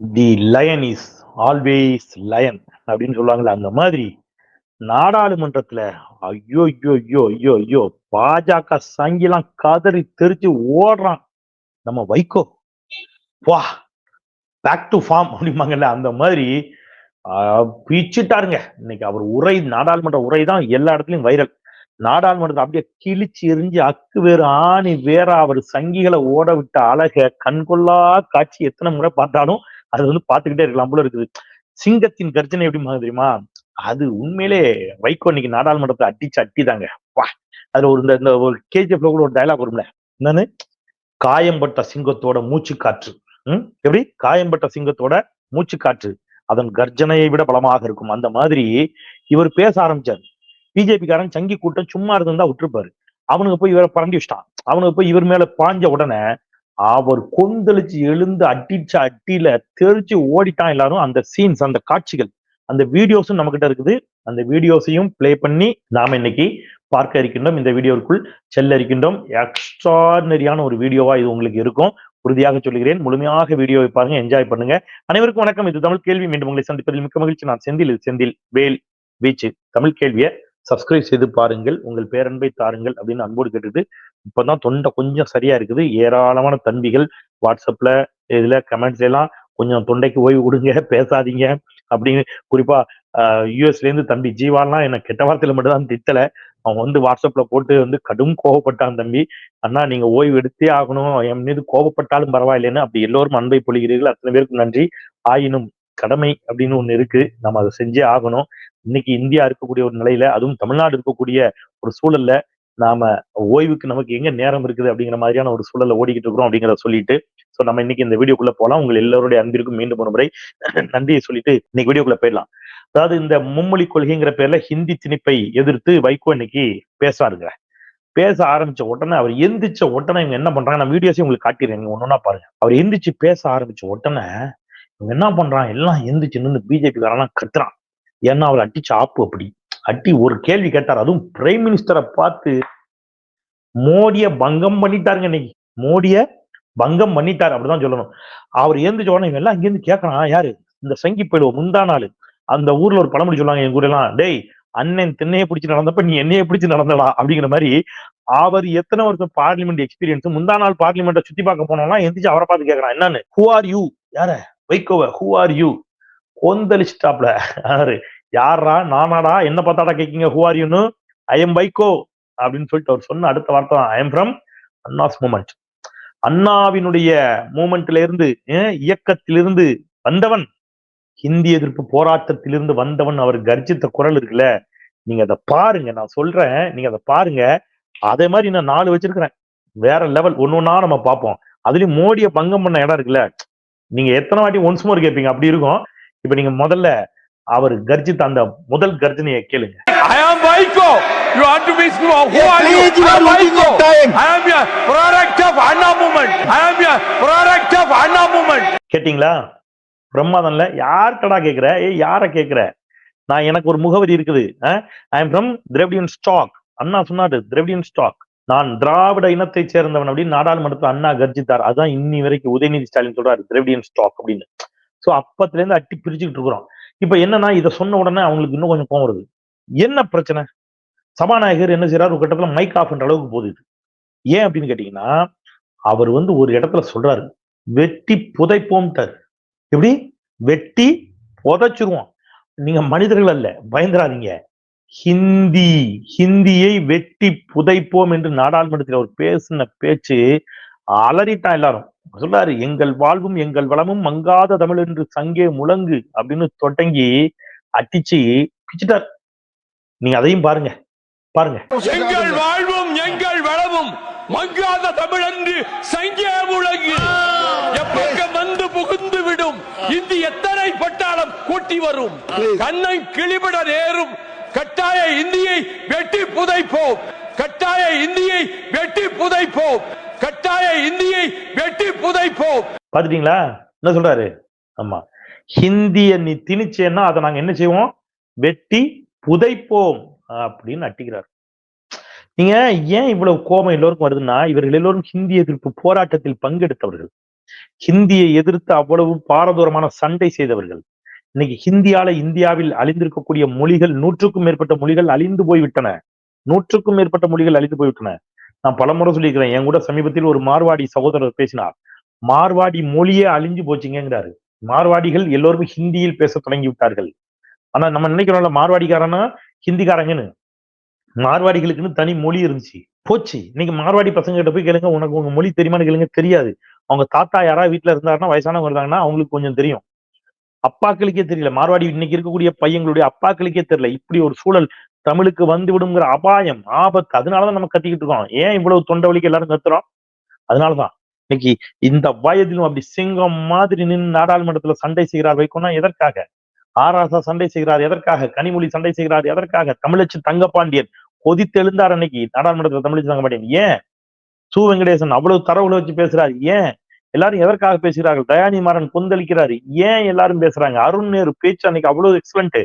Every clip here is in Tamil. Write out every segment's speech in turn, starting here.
The lion is always lion அப்படின்னு சொல்லுவாங்கல்ல அந்த மாதிரி நாடாளுமன்றத்துல ஐயோ ஐயோ ஐயோ ஐயோ ஐயோ பாஜக சங்கிலாம் கதறி தெரிச்சு ஓடுறான் நம்ம வைகோ. வா பேக் டு ஃபார்ம் அப்படிம்பாங்கல்ல அந்த மாதிரி பிச்சுட்டாருங்க. இன்னைக்கு அவர் உரை நாடாளுமன்ற உரை தான் எல்லா இடத்துலயும் வைரல் நாடாளுமன்றத்தை அப்படியே கிழிச்சு எரிஞ்சு அக்கு வேறு ஆணி வேற அவர் சங்கிகளை ஓட விட்ட அழக கண்கொள்ளா காட்சி எத்தனை முறை பார்த்தாலும் அது வந்து பாத்துக்கிட்டே இருக்கலாம் போல இருக்குது. சிங்கத்தின் கர்ஜனை எப்படி தெரியுமா? அது உண்மையிலே வைகோ இன்னைக்கு நாடாளுமன்றத்தை அடிச்சு அட்டிதாங்க வா. அதுல ஒரு இந்த- இந்த ஒரு கேஜிஎஃப்ல கூட ஒரு டயலாக் வரும்ல. என்னன்னு? காயம்பட்ட சிங்கத்தோட மூச்சு காற்று ம்? எப்படி? காயம்பட்ட சிங்கத்தோட மூச்சு காற்று அதன் கர்ஜனையை விட பலமாக இருக்கும். அந்த மாதிரி இவர் பேச ஆரம்பிச்சார். பிஜேபிக்காரன் சங்கி கூட்டம் சும்மா இருந்தா விட்டுருப்பாரு. அவனுக்கு போய் இவரை பரண்டி வச்சிட்டான். அவனுக்கு போய் இவர் மேல பாஞ்ச உடனே அவர் கொந்தளிச்சு எழுந்து அடிச்ச அட்டியில தெரிச்சு ஓடிட்டான் எல்லாரும் அந்த சீன்ஸ் அந்த காட்சிகள். அந்த வீடியோஸும் நம்ம கிட்ட இருக்குது. அந்த வீடியோஸையும் பிளே பண்ணி நாம இன்னைக்கு பார்க்க இருக்கின்றோம். இந்த வீடியோவுக்குள் செல்ல இருக்கின்றோம். எக்ஸ்ட்ரானரியான ஒரு வீடியோவா இது உங்களுக்கு இருக்கும். உறுதியாக சொல்லுகிறேன். முழுமையாக வீடியோவை பாருங்க. என்ஜாய் பண்ணுங்க. அனைவருக்கும் வணக்கம். இது தமிழ் கேள்வி. மீண்டும் உங்களை சந்திப்பதில் மிக்க மகிழ்ச்சி. நான் செந்தில். இது செந்தில் வேல் வீச்சு. தமிழ் கேள்வியை சப்ஸ்கிரைப் செய்து பாருங்கள். உங்கள் பேரன்பை தாருங்கள் அப்படின்னு அன்போடு கேட்டுட்டு இப்பதான் தொண்டை கொஞ்சம் சரியா இருக்குது. ஏராளமான தம்பிகள் வாட்ஸ்அப்ல இதுல கமெண்ட்ஸ் எல்லாம் கொஞ்சம் தொண்டைக்கு ஓய்வு கொடுங்க பேசாதீங்க அப்படின்னு குறிப்பா யூஎஸ்ல இருந்து தம்பி ஜீவாலாம் என்ன கெட்ட வார்த்தையில மட்டும்தான் திட்டல. அவன் வந்து வாட்ஸ்அப்ல போட்டு வந்து கடும் கோவப்பட்டான் தம்பி. அண்ணா நீங்க ஓய்வு எடுத்தே ஆகணும். என் மீது கோபப்பட்டாலும் பரவாயில்லைன்னு அப்படி எல்லோரும் அன்பை பொழிகிறீர்கள். அத்தனை பேருக்கு நன்றி. ஆயினும் கடமை அப்படின்னு ஒண்ணு இருக்கு. நம்ம அதை செஞ்சே ஆகணும். இன்னைக்கு இந்தியா இருக்கக்கூடிய ஒரு நிலையில அதுவும் தமிழ்நாடு இருக்கக்கூடிய ஒரு சூழல்ல நாம ஓய்வுக்கு நமக்கு எங்க நேரம் இருக்குது அப்படிங்கிற மாதிரியான ஒரு சூழல்ல ஓடிக்கிட்டு இருக்கிறோம் அப்படிங்கிறத சொல்லிட்டு சோ நம்ம இன்னைக்கு இந்த வீடியோக்குள்ள போலாம். உங்கள் எல்லோருடைய அன்பிற்கும் மீண்டும் ஒரு முறை நன்றியை சொல்லிட்டு இன்னைக்கு வீடியோக்குள்ள போயிடலாம். அதாவது இந்த மும்மொழி கொள்கைங்கிற பேர்ல ஹிந்தி திணிப்பை எதிர்த்து வைகோ இன்னைக்கு பேசாருங்க பேச ஆரம்பிச்ச உடனே அவர் எந்திரிச்ச உடனே இவங்க என்ன பண்றாங்க? நான் வீடியோஸையும் உங்களுக்கு காட்டிடுறேன். நீங்க ஒன்னொன்னா பாருங்க. அவர் எந்திரிச்சு பேச ஆரம்பிச்ச உடனே இவங்க என்ன பண்றான் எல்லாம் எந்திரிச்சு நின்று பிஜேபி காரெல்லாம் கத்துறான். ஏன்னா அவர் அடிச்ச ஆப்பு அப்படி. அட்டி ஒரு கேள்வி கேட்டார். அதுவும் பிரைம் மினிஸ்டரை பார்த்து மோடிய பங்கம் பண்ணிட்டாருங்க இன்னைக்கு. மோடிய பங்கம் பண்ணிட்டாரு அப்படிதான் சொல்லணும். அவர் எழுந்திரிச்ச உடனே எல்லாம் இங்கேருந்து கேட்கறான் யாரு? இந்த சங்கி போயிடுவோம் முந்தா நாள். அந்த ஊர்ல ஒரு பழமொழி சொல்லுவாங்க எங்க ஊர்ல எல்லாம் டேய் அண்ணன் திண்ணையை பிடிச்சு நடந்தப்ப நீ என்னையே பிடிச்சு நடந்தடா? அப்படிங்கிற மாதிரி அவர் எத்தனை வருஷம் பார்லிமெண்ட் எக்ஸ்பீரியன்ஸ் முந்தா நாள் பார்லிமெண்ட்டை சுத்தி பார்க்க போனோம்னா எந்திரிச்சு அவரை பார்த்து கேட்கறான். என்னன்னு? ஹூ ஆர் யூ யார? வைகோவ. ஹூ ஆர் யூ கொந்தளிச்சுட்டாப்ல யாரு? யாரா நானாடா? என்ன பார்த்தாடா கேக்கீங்க? ஹூ ஆர் யூன்னு ஐ எம் வைகோ அப்படின்னு சொல்லிட்டு அவர் சொன்ன அடுத்த வார்த்தை I am from Anna's moment அண்ணாவினுடைய மூமெண்ட்ல இருந்து இயக்கத்திலிருந்து வந்தவன் ஹிந்தி எதிர்ப்பு போராட்டத்திலிருந்து வந்தவன் அவர் கர்ஜித்த குரல் இருக்குல்ல நீங்க அதை பாருங்க நான் சொல்றேன் நீங்க அதை பாருங்க. அதே மாதிரி நான் நாலு வச்சிருக்கிறேன். வேற லெவல் ஒன்னு ஒன்னா நம்ம பார்ப்போம். அதுலயும் மோடியை பங்கம் பண்ண இடம் இருக்குல்ல நீங்க எத்தனை வாட்டி ஒன்ஸ் மோர் கேட்பீங்க அப்படி இருக்கும். இப்ப நீங்க முதல்ல அவர் கர்ஜித்த அந்த முதல் கர்ஜனையை கேளுங்க I am Vaiko. You want to be small? Who Yeah, are you? please, you I are am losing Vaiko. your time. I am a product of Anna movement. I am a product of Anna movement. கேட்டிங்களா பிரம்மாதம்ல யார்கிட்டடா கேக்குற ஏய் யார கேக்குற நான் எனக்கு ஒரு முகவரி இருக்குது I am from Dravidian stock Anna சொன்னாரு திரவிடியன் ஸ்டாக் நான் திராவிட இனத்தை சேர்ந்தவன் அப்படின்னு நாடாளுமன்றத்துல அண்ணா கர்ஜித்தார் அதான் இன்னி வரைக்கும் உதயநிதி ஸ்டாலின் சொல்றாரு திரவிடியன் ஸ்டாக் அப்படின்னு சோ அப்பத்துல இருந்து அட்டி பிரிச்சுக்கிட்டு இருக்கிறோம் இப்ப என்னன்னா இதை சொன்ன உடனே அவங்களுக்கு இன்னும் கொஞ்சம் கோவம் வருது. என்ன பிரச்சனை? சபாநாயகர் என்ன செய்யறாரு ஒரு கட்டத்துல மைக் ஆஃப் என்ற அளவுக்கு போகுது. ஏன் அப்படின்னு கேட்டீங்கன்னா அவர் வந்து ஒரு இடத்துல சொல்றாரு. வெட்டி புதைப்போம்ட்டார். எப்படி? வெட்டி புதைச்சிருவோம். நீங்க மனிதர்கள் அல்ல பயந்துடாதீங்க ஹிந்தி ஹிந்தியை வெட்டி புதைப்போம் என்று நாடாளுமன்றத்தில் அவர் பேசின பேச்சு அலறிட்டான் எல்லாரும். சொல்றாரு எங்கள் வாழ்வும் எங்கள் வளமும் மங்காத தமிழ் என்று சங்கே முழங்கு அப்படின்னு தொடங்கி அட்டிச்சு பிச்சுட்டார். நீங்க அதையும் பாருங்க பாருங்க. எங்கள் வாழ்வும் எங்கள் வளமும் மங்காத தமிழ் என்று சங்கே முழங்கு. எப்பக்கம் வந்து புகுந்து விடும். இந்தி எத்தனை பட்டாளம் கூட்டி வரும்? கண்ணை கிளிபட நேரும். கட்டாய இந்தியை வெட்டி புதைப்போம். கட்டாய இந்தியை வெட்டி புதைப்போம். கட்டாய இந்தியை வெட்டி புதைப்போம். பாத்துட்டீங்களா என்ன சொல்றாரு? ஆமா. ஹிந்திய நீ திணிச்சேன்னா அதை நாங்க என்ன செய்வோம்? வெட்டி புதைப்போம் அப்படின்னு அட்டிக்கிறார். நீங்க ஏன் இவ்வளவு கோபம் எல்லோருக்கும் வருதுன்னா இவர்கள் எல்லோரும் ஹிந்தி எதிர்ப்பு போராட்டத்தில் பங்கெடுத்தவர்கள். ஹிந்தியை எதிர்த்து அவ்வளவு பாரதூரமான சண்டை செய்தவர்கள். இன்னைக்கு ஹிந்தியால இந்தியாவில் அழிந்திருக்கக்கூடிய மொழிகள் நூற்றுக்கும் மேற்பட்ட மொழிகள் அழிந்து போய்விட்டன. நூற்றுக்கும் மேற்பட்ட மொழிகள் அழிந்து போய்விட்டன. நான் பலமுறை சொல்லியிருக்கிறேன் என் கூட சமீபத்தில் ஒரு மார்வாடி சகோதரர் பேசினார். மார்வாடி மொழியே அழிஞ்சு போச்சுங்கிறாரு மார்வாடிகள் எல்லோருமே ஹிந்தியில் பேச தொடங்கி விட்டார்கள் ஆனா நம்ம நினைக்கிறோம்ல மார்வாடிக்காரனா ஹிந்திக்காரங்கன்னு. மார்வாடிகளுக்குன்னு தனி மொழி இருந்துச்சு. போச்சு. இன்னைக்கு மார்வாடி பசங்க கிட்ட போய் கேளுங்க உனக்கு உங்க மொழி தெரியுமான்னு கேளுங்க தெரியாது. அவங்க தாத்தா யாராவது வீட்டுல இருந்தாருன்னா வயசானவங்க இருந்தாங்கன்னா அவங்களுக்கு கொஞ்சம் தெரியும். அப்பாக்களுக்கே தெரியல. மார்வாடி இன்னைக்கு இருக்கக்கூடிய பையங்களுடைய அப்பாக்களுக்கே தெரியல. இப்படி ஒரு சூழல் தமிழுக்கு வந்து விடுங்கிற அபாயம் ஆபத்து அதனாலதான் நம்ம கத்திக்கிட்டு இருக்கோம். ஏன் இவ்வளவு தொண்டை வலிக்கு எல்லாரும் கத்துறோம்? அதனாலதான். இன்னைக்கு இந்த வயதிலும் அப்படி சிங்கம் மாதிரி நின்று நாடாளுமன்றத்துல சண்டை செய்கிறார் வைக்கோனா எதற்காக? ஆராசா சண்டை செய்கிறார் எதற்காக? கனிமொழி சண்டை செய்கிறார் எதற்காக? தமிழச்சி தங்கப்பாண்டியன் கொதித்தெழுந்தார் அன்னைக்கு நாடாளுமன்றத்துல தமிழச்சி தங்கப்பாண்டியன். ஏன்? சு. வெங்கடேசன் அவ்வளவு தரவுல வச்சு பேசுறாரு. ஏன்? எல்லாரும் எதற்காக பேசுகிறார்கள்? தயானி மாறன் கொந்தளிக்கிறாரு. ஏன் எல்லாரும் பேசுறாங்க? அருண் நேரு பேச்சு அன்னைக்கு அவ்வளவு எக்ஸலண்ட்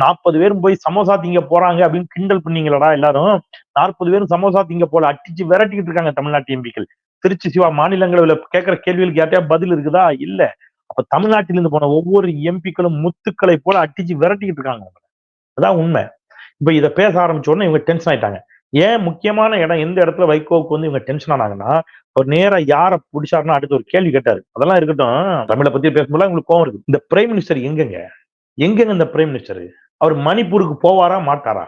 நாற்பது பேரும் போய் சமோசா திங்க போறாங்க அப்படின்னு கிண்டல் பண்ணீங்களடா எல்லாரும். நாற்பது பேரும் சமோசா திங்க போல அடிச்சு விரட்டிக்கிட்டு இருக்காங்க தமிழ்நாட்டு எம்பிக்கள். திருச்சி சிவா மாநிலங்களில் கேட்கிற கேள்விகளுக்கு யார்ட்டையா பதில் இருக்குதா? இல்ல. அப்ப தமிழ்நாட்டிலிருந்து போன ஒவ்வொரு எம்பிக்களும் முத்துக்களை போல அடிச்சு விரட்டிக்கிட்டு இருக்காங்க அதான் உண்மை. இப்ப இதை பேச ஆரம்பிச்சோடனே இவங்க டென்ஷன் ஆயிட்டாங்க. ஏன் முக்கியமான இடம் எந்த இடத்துல வைகோவுக்கு வந்து இவங்க டென்ஷன் ஆனாங்கன்னா ஒரு நேரா யார பிடிச்சாருன்னா அடுத்து ஒரு கேள்வி கேட்டாரு. அதெல்லாம் இருக்கட்டும். தமிழை பத்தி பேசும்போது உங்களுக்கு கோவம் இருக்கு இந்த பிரைம் மினிஸ்டர் எங்கங்க? எங்கெங்க இந்த பிரைம் மினிஸ்டர் அவர் மணிப்பூருக்கு போவாரா மாட்டாரா?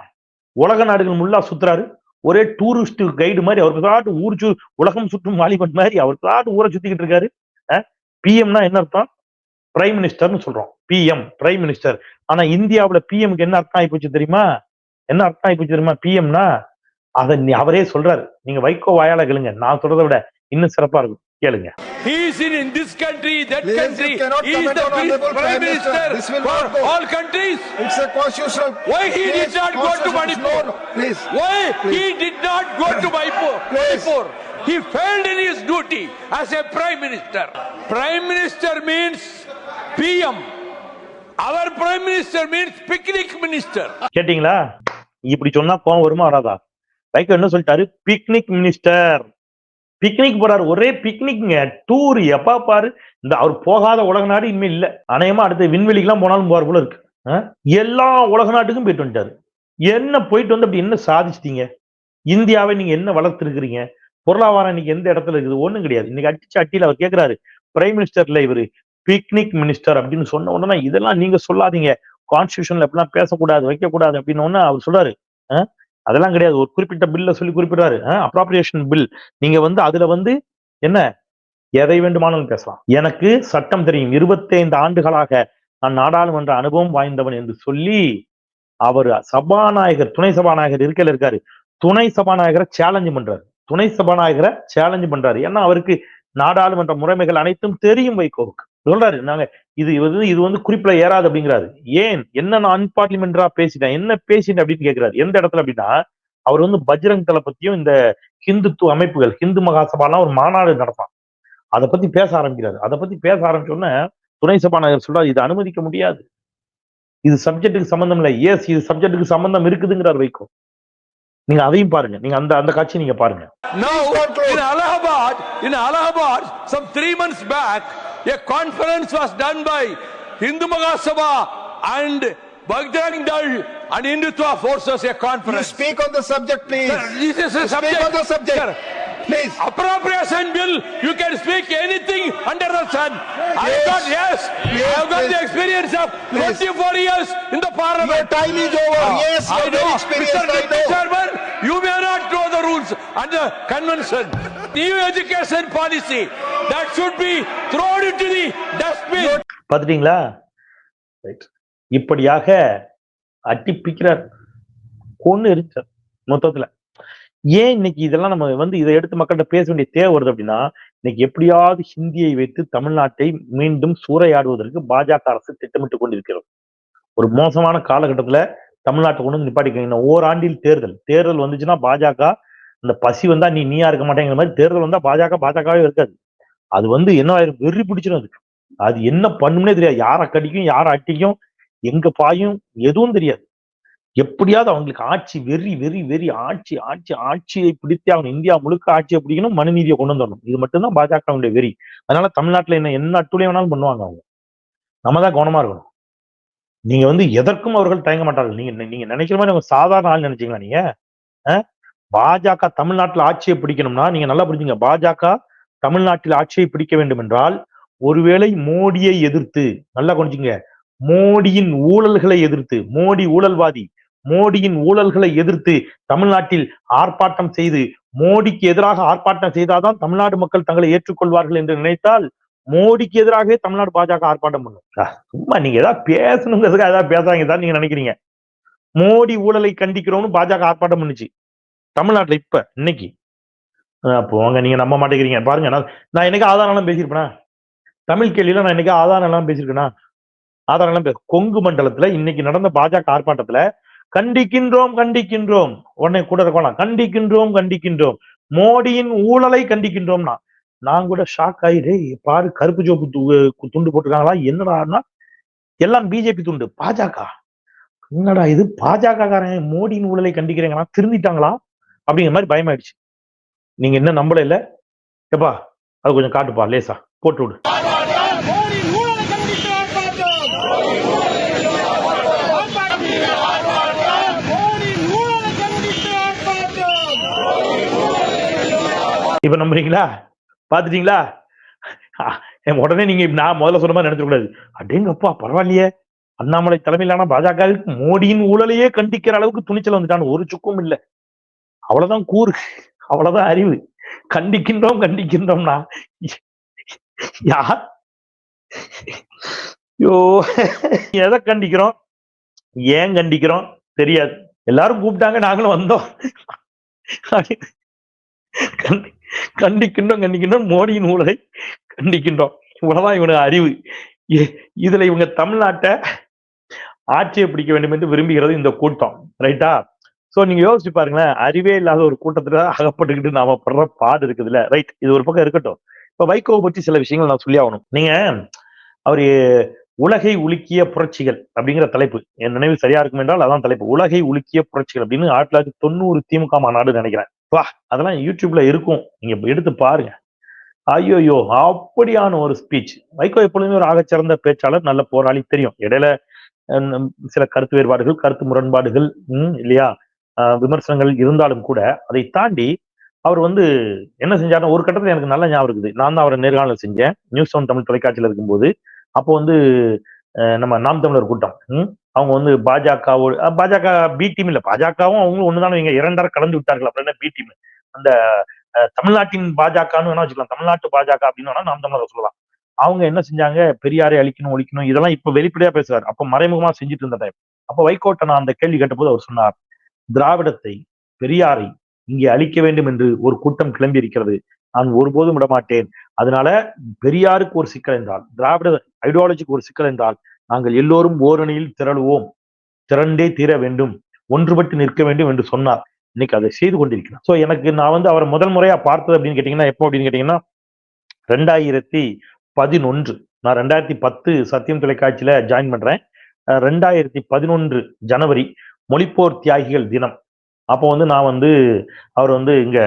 உலக நாடுகள் முல்லா சுத்துறாரு. ஒரே டூரிஸ்ட் கைடு மாதிரி அவர் காட்டு ஊர் சு உலகம் சுற்றும் வாலிபன் மாதிரி அவர் காட்டு ஊரை சுத்திக்கிட்டு இருக்காரு. பிஎம்னா என்ன அர்த்தம்? பிரைம் மினிஸ்டர்னு சொல்றோம். பிஎம் பிரைம் மினிஸ்டர் ஆனா இந்தியாவில் பிஎம்க்கு என்ன அர்த்தம் ஆகிப்போச்சு தெரியுமா? என்ன அர்த்தம் ஆகிப்போச்சு தெரியுமா? பிஎம்னா அதை நீ- அவரே சொல்றாரு. நீங்க வைகோ வாயால கேளுங்க. நான் சொல்றதை விட இன்னும் சிறப்பா இருக்கும். கேளுங்க He is in, in this country, that Please, country. He is the Prime Minister. This will for go. all countries. It's a constitutional. Why he did Please, not go to Manipur? No, please. Why Please. he did not go to Manipur? Manipur? He failed in his duty as a prime minister. Prime minister means PM. Our prime minister means picnic minister. கேட்டீங்களா இப்படி சொன்னா கோவம் வருமா வராதா வைகோ என்ன சொல்லிட்டாரு பிக்னிக் மினிஸ்டர் பிக்னிக் போறாரு. ஒரே பிக்னிக்ங்க டூர் எப்பா பாரு. இந்த அவர் போகாத உலக நாடு இனிமே இல்ல. அநேகமா அடுத்த விண்வெளிக்கெல்லாம் போனாலும் போற போல இருக்கு. ஆ? எல்லா உலக நாட்டுக்கும் போயிட்டு வந்துட்டாரு. என்ன போயிட்டு வந்து அப்படி என்ன சாதிச்சிட்டீங்க? இந்தியாவை நீங்க என்ன வளர்த்துருக்கிறீங்க? பொருளாதாரம் இன்னைக்கு எந்த இடத்துல இருக்குது? ஒண்ணும் கிடையாது. இன்னைக்கு அடிச்சு அட்டியில அவர் கேட்கிறாரு பிரைம் மினிஸ்டர்ல இவரு பிக்னிக் மினிஸ்டர் அப்படின்னு சொன்ன உடனே இதெல்லாம் நீங்க சொல்லாதீங்க. கான்ஸ்டியூஷன்ல எப்படிலாம் பேசக்கூடாது வைக்கக்கூடாது அப்படின்னு ஒன்னு அவர் சொல்றாரு. ஆ? அதெல்லாம் கிடையாது. ஒரு குறிப்பிட்ட பில்ல சொல்லி குறிப்பிடுறாரு. அப்ராப்ரியேஷன் பில் நீங்க வந்து அதுல வந்து என்ன? எதை வேண்டுமானாலும் பேசலாம். எனக்கு சட்டம் தெரியும். 25 ஆண்டுகளாக நான் நாடாளுமன்ற அனுபவம் வாய்ந்தவன் என்று சொல்லி அவர் சபாநாயகர் துணை சபாநாயகர் இருக்கையில் இருக்காரு. துணை சபாநாயகரை சேலஞ்சு பண்றாரு. துணை சபாநாயகரை சேலஞ்சு பண்றாரு. ஏன்னா அவருக்கு நாடாளுமன்ற முறைமைகள் அனைத்தும் தெரியும் வைகோவுக்கு. சொல்றாரு நாங்க இது வந்து இது வந்து குறிப்பிட ஏறாது அப்படிங்கிறாரு. ஏன்? என்ன நான் அன்பார்லிமெண்டரா பேசிட்டேன்? என்ன பேசிட்டேன் அப்படின்னு கேட்கிறாரு எந்த இடத்துல அப்படின்னா அவர் வந்து பஜ்ரங் தலை பத்தியும் இந்த ஹிந்துத்துவ அமைப்புகள் ஹிந்து மகாசபாலாம் ஒரு மாநாடு நடத்தான் அதை பத்தி பேச ஆரம்பிக்கிறாரு. அதை பத்தி பேச ஆரம்பிச்சோன்னே துணை சபாநாயகர் சொல்றாரு இது அனுமதிக்க முடியாது. இது சப்ஜெக்டுக்கு சம்பந்தம் இல்லை. எஸ் இது சப்ஜெக்டுக்கு சம்பந்தம் இருக்குதுங்கிறார் வைகோ. நீங்க அதையும் பாருங்க. நீங்க அந்த அந்த காட்சி நீங்க பாருங்க. Now, conclude. in Allahabad, in Allahabad, some three months back, a conference was done by Hindu Mahasabha and Bajrang Dal and Hindutva forces, a You conference. speak on the subject, please. Sir, this is a Speak subject. on the subject. Sir, Please. Appropriation bill, you can speak anything under the sun. I Yes. got, yes, I Yes, have got the please. experience of Please. 24 years in the Your parliament. time is over. Ah, Yes, I know. Mr. I know. Chairman, you may not know the rules and the convention. New education policy, that should be thrown into the dustbin. பாத்துட்டீங்களா Right. இப்படியாக அட்டி பிக்கிறார் கொன்னு எரிச்சார் மொத்தத்துல ஏன் இன்னைக்கு இதெல்லாம் நம்ம வந்து இதை எடுத்து மக்கள்கிட்ட பேச வேண்டிய தேவை வருது அப்படின்னா இன்னைக்கு எப்படியாவது ஹிந்தியை வைத்து தமிழ்நாட்டை மீண்டும் சூறையாடுவதற்கு பாஜக அரசு திட்டமிட்டு கொண்டிருக்கிறது. ஒரு மோசமான காலகட்டத்துல தமிழ்நாட்டை கொண்டு வந்து நிப்பாட்டிக்கணும் ஓராண்டில் தேர்தல். தேர்தல் வந்துச்சுன்னா பாஜக அந்த பசி வந்தா நீ நீயா இருக்க மாட்டேங்கிற மாதிரி தேர்தல் வந்தா பாஜக பாஜகவே இருக்காது. அது வந்து என்ன ஆயிரும் வெறி பிடிச்சிடும் அதுக்கு. அது என்ன பண்ணும்னே தெரியாது. யாரை கடிக்கும் யாரை அட்டிக்கும் எங்க பாயும் எதுவும் தெரியாது. எப்படியாவது அவங்களுக்கு ஆட்சி வெறி வெறி வெறி ஆட்சி ஆட்சி ஆட்சியை பிடித்து அவங்க இந்தியா முழுக்க ஆட்சியை பிடிக்கணும் மனுநீதியை கொண்டு வந்துடணும் இது மட்டும்தான் பாஜகவுடைய வெறி. அதனால தமிழ்நாட்டில் என்ன என்ன அட்டுலையும் வேணாலும் பண்ணுவாங்க அவங்க. நம்ம தான் கவனமா இருக்கணும். நீங்க வந்து எதற்கும் அவர்கள் தயங்க மாட்டார்கள். நீங்க நீங்க நினைக்கிற மாதிரி அவங்க சாதாரண ஆள் நினைச்சீங்களா நீங்க? பாஜக தமிழ்நாட்டில் ஆட்சியை பிடிக்கணும்னா நீங்க நல்லா புரிஞ்சுங்க. பாஜக தமிழ்நாட்டில் ஆட்சியை பிடிக்க வேண்டும் என்றால் ஒருவேளை மோடியை எதிர்த்து நல்லா கொஞ்சிங்க மோடியின் ஊழல்களை எதிர்த்து மோடி ஊழல்வாதி மோடியின் ஊழல்களை எதிர்த்து தமிழ்நாட்டில் ஆர்ப்பாட்டம் செய்து மோடிக்கு எதிராக ஆர்ப்பாட்டம் செய்தாதான் தமிழ்நாடு மக்கள் தங்களை ஏற்றுக்கொள்வார்கள் என்று நினைத்தால் மோடிக்கு எதிராகவே தமிழ்நாடு பாஜக ஆர்ப்பாட்டம் பண்ணும். சும்மா நீங்க ஏதாவது பேசணுங்கிறதுக்கு ஏதாவது பேசுறாங்க தான் நீங்க நினைக்கிறீங்க. மோடி ஊழலை கண்டிக்கிறோம்னு பாஜக ஆர்ப்பாட்டம் பண்ணுச்சு. தமிழ்நாட்டுல இப்ப இன்னைக்கு. போங்க நீங்க நம்ப மாட்டேங்கிறீங்க. பாருங்க நான் நான் என்னைக்கு ஆதாரம் எல்லாம் பேசியிருப்பேனா? தமிழ் கேள்வியில நான் இன்னைக்கு ஆதாரம் எல்லாம் பேசியிருக்கேனா? ஆதாரம் எல்லாம் கொங்கு மண்டலத்துல இன்னைக்கு நடந்த பாஜக ஆர்ப்பாட்டத்துல கண்டிக்கின்றோம் கண்டிக்கின்றோம். உடனே கூட இருக்கலாம் கண்டிக்கின்றோம் கண்டிக்கின்றோம். மோடியின் ஊழலை கண்டிக்கின்றோம்னா நான் கூட ஷாக் ஆயிடு பாரு கருப்பு ஜோப்பு து- துண்டு போட்டிருக்காங்களா? என்னடான்னா எல்லாம் பிஜேபி துண்டு. பாஜக. என்னடா இது? பாஜக காரன் மோடியின் ஊழலை கண்டிக்கிறீங்களா திருந்திட்டாங்களா? அப்படிங்கிற மாதிரி பயமாயிடுச்சு. நீங்க என்ன நம்பல இல்ல? எப்பா அது கொஞ்சம் காட்டுப்பா லேசா. போட்டு விடு மோடி ஊழலை கண்டித்து ஆர்ப்பாட்டம் மோடி ஊழலை கண்டித்து ஆர்ப்பாட்டம் இப்ப நம்புறீங்களா? பாத்துட்டீங்களா? என் உடனே நீங்க நான் முதல்ல சொன்ன மாதிரி நினைச்சிடக்கூடாது. கூடாது அடேங்கப்பா பரவாயில்லையே. அண்ணாமலை தலைமையிலான பாஜகவுக்கு மோடியின் ஊழலையே கண்டிக்கிற அளவுக்கு துணிச்சல் வந்துட்டான். ஒரு சுக்கும் இல்லை. அவ்வளவுதான் கூறு. அவ்வளவுதான் அறிவு. கண்டிக்கின்றோம் கண்டிக்கின்றோம்னா. யார்? யோ எதை கண்டிக்கிறோம்? ஏன் கண்டிக்கிறோம்? தெரியாது. எல்லாரும் கூப்பிட்டாங்க நாங்களும் வந்தோம். கண்டி- கண்டிக்கின்றோம் கண்டிக்கின்றோம். மோடியின் ஊழலை கண்டிக்கின்றோம். இவ்வளவுதான் இவனுக்கு அறிவு. இதுல இவங்க தமிழ்நாட்டை ஆட்சியை பிடிக்க வேண்டும் என்று விரும்புகிறது இந்த கூட்டம். ரைட்டா சோ நீங்க யோசிச்சு பாருங்களேன். அறிவே இல்லாத ஒரு கூட்டத்துல அகப்பட்டுக்கிட்டு நாம படுற பாடு இருக்குதுல்ல. ரைட் இது ஒரு பக்கம் இருக்கட்டும். இப்ப வைகோவை பற்றி சில விஷயங்கள் நான் சொல்லி ஆகணும். நீங்க அவரு உலகை உலுக்கிய புரட்சிகள் அப்படிங்கிற தலைப்பு. என் நினைவு சரியா இருக்கும் என்றால் அதான் தலைப்பு. உலகை உலுக்கிய புரட்சிகள் அப்படின்னு ஆயிரத்தி தொள்ளாயிரத்தி தொண்ணூறு திமுக மாநாடு நினைக்கிறேன். வா அதெல்லாம் யூடியூப்ல இருக்கும். நீங்க எடுத்து பாருங்க. ஐயோயோ அப்படியான ஒரு ஸ்பீச் வைகோ எப்பொழுதுமே ஒரு ஆகச்சிறந்த பேச்சாளர் நல்ல போராளி தெரியும். இடையில சில கருத்து வேறுபாடுகள் கருத்து முரண்பாடுகள் ம், இல்லையா? விமர்சனங்கள் இருந்தாலும் கூட அதை தாண்டி அவர் வந்து என்ன செஞ்சாருன்னா ஒரு கட்டத்துல எனக்கு நல்ல ஞாபகம் இருக்குது. நான் தான் அவரை நேர்காணல் செஞ்சேன். நியூஸ் ஒன் தமிழ் தொலைக்காட்சியில் இருக்கும்போது. அப்போ வந்து நம்ம நாம் தமிழர் கூட்டம். ம், அவங்க வந்து பாஜகவோடு பாஜக பி டீம் இல்லை. பாஜகவும் அவங்களும் ஒண்ணுதானே இவங்க இரண்டரை கலந்து விட்டார்கள். அப்புறம் என்ன பி டீம்? அந்த தமிழ்நாட்டின் பாஜகன்னு வேணா வச்சுக்கலாம். தமிழ்நாட்டு பாஜக அப்படின்னு வேணா நாம் தமிழர் சொல்லலாம். அவங்க என்ன செஞ்சாங்க? பெரியாரை அழிக்கணும் ஒழிக்கணும் இதெல்லாம் இப்ப வெளிப்படையா பேசுறாரு. அப்ப மறைமுகமா செஞ்சுட்டு இருந்த டைம் அப்ப வைகோட்டை நான் அந்த கேள்வி கேட்டபோது அவர் சொன்னார் திராவிடத்தை பெரியாரை இங்கே அழிக்க வேண்டும் என்று ஒரு கூட்டம் கிளம்பி இருக்கிறது. நான் ஒருபோதும் விடமாட்டேன். அதனால பெரியாருக்கு ஒரு சிக்கல் என்றால் திராவிட ஐடியாலஜிக்கு ஒரு சிக்கல் என்றால் நாங்கள் எல்லோரும் ஓரணியில் திரளுவோம். திரண்டே தீர வேண்டும். ஒன்றுபட்டு நிற்க வேண்டும் என்று சொன்னார். இன்னைக்கு அதை செய்து கொண்டிருக்கிறேன் ஸோ எனக்கு நான் வந்து அவரை முதல் முறையா பார்த்தது அப்படின்னு கேட்டீங்கன்னா எப்போ அப்படின்னு கேட்டீங்கன்னா ரெண்டாயிரத்தி பதினொன்று. நான் ரெண்டாயிரத்தி பத்து சத்தியம் தொலைக்காட்சியில ஜாயின் பண்றேன். ரெண்டாயிரத்தி பதினொன்று ஜனவரி மொழிப்போர் தியாகிகள் தினம். அப்போ வந்து நான் வந்து அவர் வந்து இங்க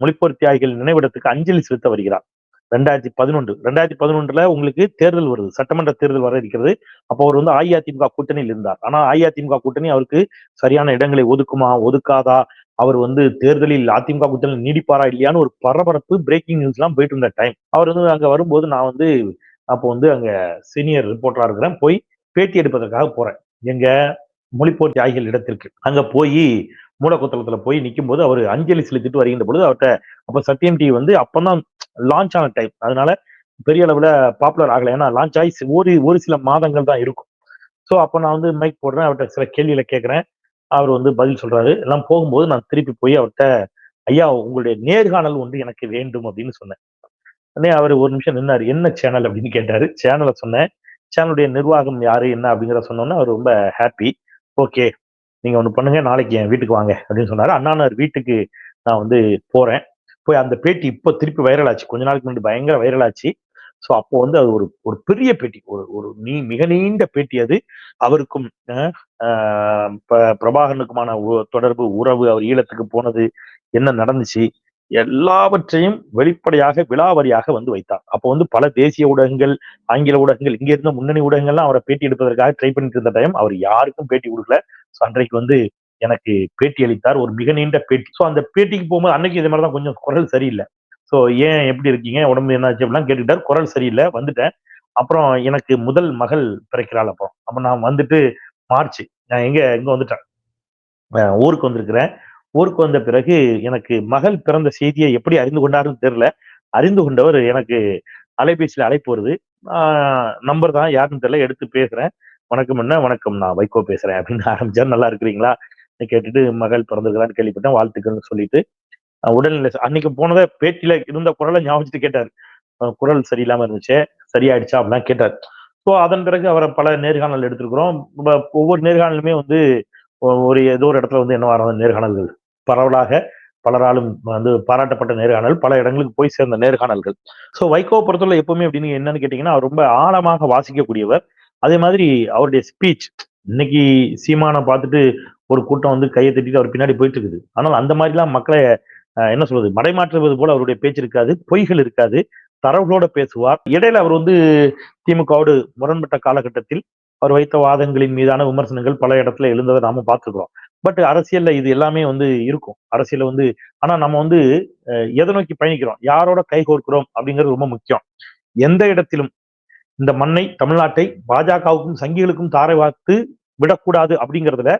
மொழிப்போர் தியாகிகள் நினைவிடத்துக்கு அஞ்சலி செலுத்த வருகிறார். ரெண்டாயிரத்தி பதினொன்று ரெண்டாயிரத்தி பதினொன்றுல உங்களுக்கு தேர்தல் வருது சட்டமன்ற தேர்தல் வர இருக்கிறது. அப்போ அவர் வந்து அஇஅதிமுக கூட்டணியில் இருந்தார். ஆனா அஇஅதிமுக கூட்டணி அவருக்கு சரியான இடங்களை ஒதுக்குமா ஒதுக்காதா? அவர் வந்து தேர்தலில் அதிமுக கூட்டணியில் நீடிப்பாரா இல்லையான்னு ஒரு பரபரப்பு பிரேக்கிங் நியூஸ் எல்லாம் போயிட்டு இருந்த டைம் அவர் வந்து அங்க வரும்போது நான் வந்து அப்போ வந்து அங்க சீனியர் ரிப்போர்ட்டரா இருக்கிறேன். போய் பேட்டி எடுப்பதற்காக போறேன். எங்க மொழிப்போர் தியாகிகள் இடத்திற்கு. அங்க போய் மூலக்கொத்தளத்துல போய் நிற்கும் போது அவர் அஞ்சலி செலுத்திட்டு வருகின்ற பொழுது அவர்கிட்ட அப்ப சத்யம் டிவி வந்து அப்பதான் லான்ச் ஆன டைம் அதனால பெரிய அளவுல பாப்புலர் ஆகல. ஏன்னா லான்ச் ஆகி ஒரு ஒரு சில மாதங்கள் தான் இருக்கும். ஸோ அப்போ நான் வந்து மைக் போடுறேன். அவர்கிட்ட சில கேள்வியில கேட்குறேன். அவர் வந்து பதில் சொல்றாரு. எல்லாம் போகும்போது நான் திருப்பி போய் அவர்கிட்ட ஐயா உங்களுடைய நேர்காணல் ஒன்று எனக்கு வேண்டும் அப்படின்னு சொன்னேன். உடனே அவர் ஒரு நிமிஷம் நின்னார். என்ன சேனல் அப்படின்னு கேட்டாரு. சேனலை சொன்னேன். சேனலுடைய நிர்வாகம் யாரு? என்ன? அப்படிங்கிற சொன்னோன்னே அவர் ரொம்ப ஹாப்பி ஓகே நீங்க ஒன்று பண்ணுங்க நாளைக்கு என் வீட்டுக்கு வாங்க அப்படின்னு சொன்னாரு. அண்ணானார் வீட்டுக்கு நான் வந்து போறேன். போய் அந்த பேட்டி இப்போ திருப்பி வைரல் ஆச்சு. கொஞ்ச நாளுக்கு முன்னாடி பயங்கர வைரல் ஆச்சு. ஸோ அப்போ வந்து அது ஒரு ஒரு பெரிய பேட்டி ஒரு ஒரு நீ மிக நீண்ட பேட்டி அது. அவருக்கும் ப- பிரபாகரனுக்குமான தொடர்பு உறவு அவர் ஈழத்துக்கு போனது என்ன நடந்துச்சு எல்லாவற்றையும் வெளிப்படையாக விலாவரியாக வந்து வைத்தார். அப்போ வந்து பல தேசிய ஊடகங்கள் ஆங்கில ஊடகங்கள் இங்க இருந்த முன்னணி ஊடகங்கள்லாம் அவரை பேட்டி எடுப்பதற்காக ட்ரை பண்ணிட்டு இருந்த டைம் அவர் யாருக்கும் பேட்டி கொடுக்கல. அன்றைக்கு வந்து எனக்கு பேட்டி அளித்தார். ஒரு மிக நீண்ட பேட்டி. ஸோ அந்த பேட்டிக்கு போகும்போது அன்னைக்கு இதே மாதிரி தான் கொஞ்சம் குரல் சரியில்லை. ஸோ ஏன் எப்படி இருக்கீங்க? உடம்பு என்ன ஆச்சு அப்படிலாம் கேட்டுக்கிட்டார். குரல் சரியில்லை. வந்துட்டேன். அப்புறம் எனக்கு முதல் மகள் பிறக்கிறாள் அப்போ. அப்போ நான் வந்துட்டு மார்ச் நான் எங்க எங்க வந்துட்டேன். ஊருக்கு வந்திருக்கிறேன். ஊருக்கு வந்த பிறகு எனக்கு மகள் பிறந்த செய்தியை எப்படி அறிந்து கொண்டாருன்னு தெரியல. அறிந்து கொண்டவர் எனக்கு அலைபேசியில் அழைப்பு வருது. நம்பர் தான் யாருன்னு தெரியல. எடுத்து பேசுறேன். வணக்கம் என்ன வணக்கம். நான் வைகோ பேசுறேன் அப்படின்னு ஆரம்பிச்சா நல்லா இருக்கிறீங்களா? கேட்டுட்டு மகள் பிறந்திருக்கிறான்னு கேள்விப்பட்டேன். வாழ்த்துக்கள்னு சொல்லிட்டு. உடல்நிலை அன்னைக்கு போனதை பேட்டியில இருந்த குரலை ஞாபகத்து கேட்டார். குரல் சரியில்லாம இருந்துச்சு. சரியாயிடுச்சா அப்படிலாம் கேட்டார். ஸோ அதன் பிறகு அவரை பல நேர்காணல் எடுத்திருக்கிறோம். ஒவ்வொரு நேர்காணலுமே வந்து ஒரு ஏதோ ஒரு இடத்துல வந்து என்ன வர நேர்காணல்கள். பரவலாக பலராலும் வந்து பாராட்டப்பட்ட நேர்காணல் பல இடங்களுக்கு போய் சேர்ந்த நேர்காணல்கள். ஸோ வைகோ பொறுத்தவரை எப்பவுமே அப்படின்னு என்னன்னு கேட்டீங்கன்னா ரொம்ப ஆழமாக வாசிக்கக்கூடியவர். அதே மாதிரி அவருடைய ஸ்பீச் இன்னைக்கு சீமானை பார்த்துட்டு ஒரு கூட்டம் வந்து கையை தட்டிட்டு அவர் பின்னாடி போயிட்டு இருக்குது. ஆனால் அந்த மாதிரிலாம் மக்களை என்ன சொல்றது மடைமாற்றுவது போல அவருடைய பேச்சு இருக்காது பொய்கள் இருக்காது. தரவுகளோட பேசுவார். இடையில அவர் வந்து திமுகவோடு முரண்பட்ட காலகட்டத்தில் அவர் வைத்த வாதங்களின் மீதான விமர்சனங்கள் பல இடத்துல எழுந்ததை நாம பார்த்துக்கிறோம் பட் அரசியல்ல இது எல்லாமே வந்து இருக்கும். அரசியல வந்து ஆனா நம்ம வந்து எதை நோக்கி பயணிக்கிறோம்? யாரோட கை கோர்க்கிறோம் அப்படிங்கிறது ரொம்ப முக்கியம். எந்த இடத்திலும் இந்த மண்ணை தமிழ்நாட்டை பாஜகவுக்கும் சங்கிகளுக்கும் தாரை வார்த்து விடக்கூடாது அப்படிங்கிறதுல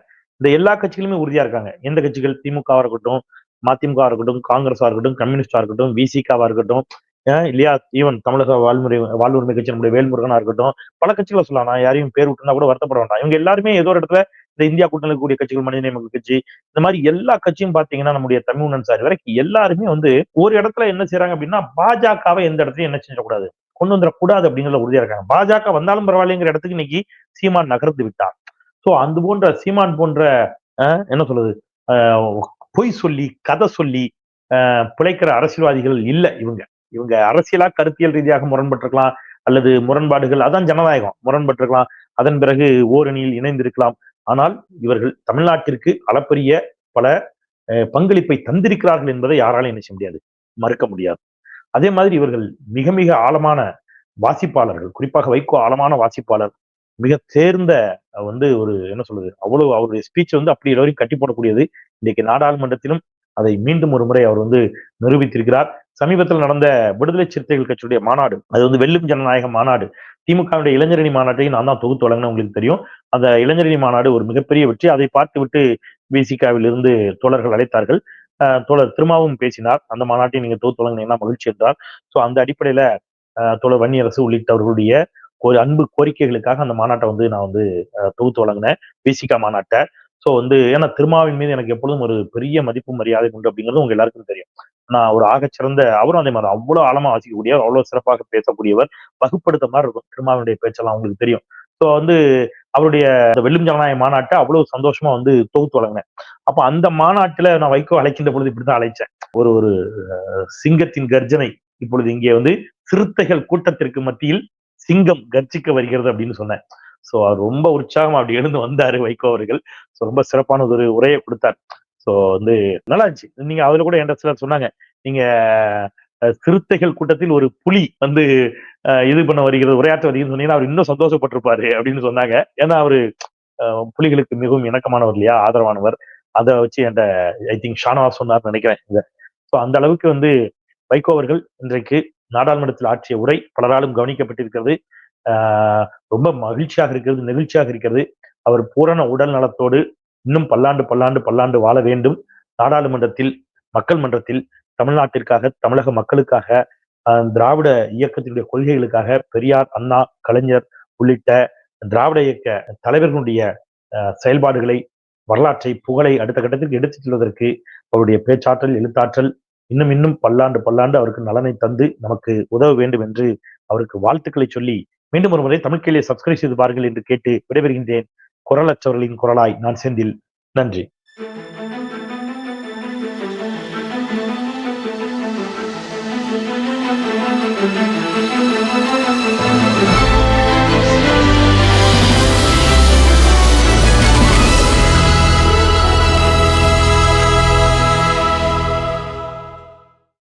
இந்த எல்லா கட்சிகளுமே உறுதியா இருக்காங்க. எந்த கட்சிகள்? திமுகவா இருக்கட்டும் மதிமுகவா இருக்கட்டும் காங்கிரஸா இருக்கட்டும் கம்யூனிஸ்டா இருக்கட்டும் விசிகாவா இருக்கட்டும் இல்லையா? ஈவன் தமிழக வாழ்முறை வாழ்வுரிமை கட்சி நம்முடைய வேல்முருகனா இருக்கட்டும் பல கட்சிகளை சொல்லலாம். நான் யாரையும் பேர் விட்டுனா கூட வருத்தப்பட வேண்டாம். இவங்க எல்லாருமே ஏதோ ஒரு இடத்துல இந்த இந்தியா கூட்டணி கூடிய கட்சிகள் மனித மக்கள் கட்சி இந்த மாதிரி எல்லா கட்சியும் பாத்தீங்கன்னா நம்முடைய தமிழ்நன் சார் வரைக்கும் எல்லாருமே வந்து ஒரு இடத்துல என்ன செய்யறாங்க அப்படின்னா பாஜகவை எந்த இடத்துலயும் என்ன செஞ்சக்கூடாது கொண்டு வந்துடக்கூடாது அப்படிங்கிறத உறுதியா இருக்காங்க. பாஜக வந்தாலும் பரவாயில்லைங்கிற இடத்துக்கு இன்னைக்கு சீமான் நகர்ந்து விட்டார். சோ அந்த போன்ற சீமான் போன்ற என்ன சொல்றது பொய் சொல்லி கதை சொல்லி பிழைக்கிற அரசியல்வாதிகள் இல்லை இவங்க. இவங்க அரசியலா கருத்தியல் ரீதியாக முரண்பட்டிருக்கலாம் அல்லது முரண்பாடுகள் அதான் ஜனநாயகம் முரண்பட்டிருக்கலாம். அதன் பிறகு ஓரணியில் இணைந்திருக்கலாம். ஆனால் இவர்கள் தமிழ்நாட்டிற்கு அளப்பரிய பல பங்களிப்பை தந்திருக்கிறார்கள் என்பதை யாராலும் என்ன செய்ய முடியாது. மறுக்க முடியாது. அதே மாதிரி இவர்கள் மிக மிக ஆழமான வாசிப்பாளர்கள். குறிப்பாக வைகோ ஆழமான வாசிப்பாளர். மிக தேர்ந்த வந்து ஒரு என்ன சொல்றது அவ்வளவு அவருடைய ஸ்பீச் வந்து அப்படி வரைக்கும் கட்டி போடக்கூடியது. இன்றைக்கு நாடாளுமன்றத்திலும் அதை மீண்டும் ஒரு முறை அவர் வந்து நிரூபித்திருக்கிறார். சமீபத்தில் நடந்த விடுதலை சிறுத்தைகள் கட்சியுடைய மாநாடு அது வந்து வெள்ளும் ஜனநாயக மாநாடு திமுகவுடைய இளைஞரணி மாநாட்டையும் நான் தான் தொகுத்து வழங்கினேன் உங்களுக்கு தெரியும். அந்த இளைஞரணி மாநாடு ஒரு மிகப்பெரிய வெற்றி. அதை பார்த்து விட்டு இருந்து தோழர்கள் அழைத்தார்கள். தோழர் திருமாவும் பேசினார். அந்த மாநாட்டை நீங்க தொகுத்து வழங்கினீங்கன்னா மகிழ்ச்சி என்றார். ஸோ அந்த அடிப்படையில தோழர் வன்னியரசு உள்ளிட்டவர்களுடைய ஒரு அன்பு கோரிக்கைகளுக்காக அந்த மாநாட்டை வந்து நான் வந்து தொகுத்து வழங்கினேன் பிசிகா மாநாட்டை. ஸோ வந்து ஏன்னா திருமாவின் மீது எனக்கு எப்பொழுதும் ஒரு பெரிய மதிப்பு மரியாதை உண்டு அப்படிங்கிறது உங்க எல்லாருக்கும் தெரியும். நான் ஒரு ஆகச்சிறந்த அவரும் அதே மாதிரி அவ்வளோ ஆழமா வாசிக்கக்கூடியவர் அவ்வளோ சிறப்பாக பேசக்கூடியவர் வகுப்படுத்த மாதிரி இருக்கும். திருமாவினுடைய பேச்செல்லாம் உங்களுக்கு தெரியும். ஸோ வந்து அவருடைய வெள்ளும் ஜனநாயக மாநாட்டை அவ்வளவு சந்தோஷமா வந்து தொகுத்து வழங்கினேன். அப்ப அந்த மாநாட்டுல நான் வைகோ அழைக்கின்ற பொழுது இப்படிதான் அழைச்சேன். ஒரு ஒரு சிங்கத்தின் கர்ஜனை இப்பொழுது இங்கே வந்து சிறுத்தைகள் கூட்டத்திற்கு மத்தியில் சிங்கம் கர்ஜிக்க வருகிறது அப்படின்னு சொன்னேன். சோ அவர் ரொம்ப உற்சாகமா அப்படி எழுந்து வந்தாரு வைகோ அவர்கள். ஸோ ரொம்ப சிறப்பான ஒரு உரையை கொடுத்தார். சோ வந்து நல்லா இருந்துச்சு நீங்க அதுல கூட என்கிட்ட சிலர் சொன்னாங்க. நீங்க சிறுத்தைகள் கூட்டத்தில் ஒரு புலி வந்து அஹ், இது பண்ண வருகிறது உரையாற்ற வருகிறதுன்னு சொன்னீங்கன்னா அவர் இன்னும் சந்தோஷப்பட்டிருப்பாரு அப்படின்னு சொன்னாங்க. ஏன்னா அவரு புலிகளுக்கு மிகவும் இணக்கமானவர் இல்லையா? ஆதரவானவர். அதை வச்சு அந்த ஐ திங்க் ஷானவா சொன்னார்னு நினைக்கிறேன். இதை. ஸோ அந்த அளவுக்கு வந்து வைகோ அவர்கள் இன்றைக்கு நாடாளுமன்றத்தில் ஆற்றிய உரை பலராலும் கவனிக்கப்பட்டிருக்கிறது. ஆஹ் ரொம்ப மகிழ்ச்சியாக இருக்கிறது நெகிழ்ச்சியாக இருக்கிறது. அவர் பூரண உடல் நலத்தோடு இன்னும் பல்லாண்டு பல்லாண்டு பல்லாண்டு வாழ வேண்டும். நாடாளுமன்றத்தில் மக்கள் மன்றத்தில் தமிழ்நாட்டிற்காக தமிழக மக்களுக்காக திராவிட இயக்கத்தினுடைய கொள்கைகளுக்காக பெரியார் அண்ணா கலைஞர் உள்ளிட்ட திராவிட இயக்க தலைவர்களுடைய செயல்பாடுகளை வரலாற்றை புகழை அடுத்த கட்டத்திற்கு எடுத்துச் செல்வதற்கு அவருடைய பேச்சாற்றல் எழுத்தாற்றல் இன்னும் இன்னும் பல்லாண்டு பல்லாண்டு அவருக்கு நலனை தந்து நமக்கு உதவ வேண்டும் என்று அவருக்கு வாழ்த்துக்களை சொல்லி மீண்டும் ஒரு முறை தமிழ் சப்ஸ்கிரைப் செய்து பாருங்கள் என்று கேட்டு விடைபெறுகின்றேன். குரலற்றவர்களின் குரலாய் நான் செந்தில். நன்றி.